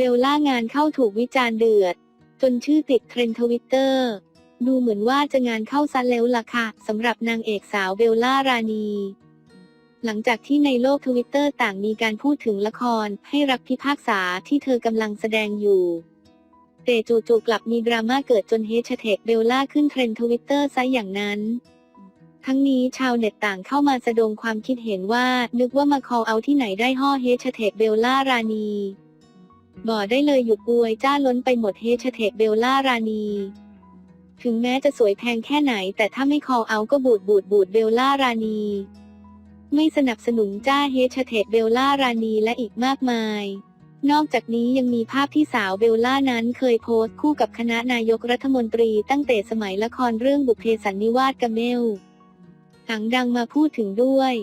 เบลล่างานเข้าถูกวิจารณ์เดือด จนชื่อติดเทรนด์ทวิตเตอร์ ดูเหมือนว่าจะงานเข้าซันแล้วล่ะค่ะสำหรับนางเอกสาวเบลล่ารานี หลังจากที่ในโลกทวิตเตอร์ต่างมีการพูดถึงละครให้รักพิพากษาที่เธอกำลังแสดงอยู่ แต่จู่ๆกลับมีดราม่าเกิดจนเฮชแท็กเบลล่าขึ้นเทรนด์ทวิตเตอร์ซะอย่างนั้นทั้งนี้ชาวเน็ตต่างเข้ามาแสดงความคิดเห็นว่า นึกว่ามาคอเอาที่ไหนได้ห่อเฮชแท็กเบลล่ารานี บ่ได้เลยหยุดอวยจ้าล้นไปหมดเฮชแท็กเบลล่ารานี ถึงแม้จะสวยแพงแค่ไหน แต่ถ้าไม่คอเอาก็บูดบูดบูดเบลล่ารานี ไม่สนับสนุนจ้าเฮชแท็กเบลล่ารานีและอีกมากมาย นอกจากนี้ยังมีภาพที่สาวเบลล่านั้นเคยโพสต์คู่กับคณะนายกรัฐมนตรีตั้งแต่สมัยละครเรื่องบุพเพสันนิวาสกบเมลหลังดังมาพูดถึงด้วย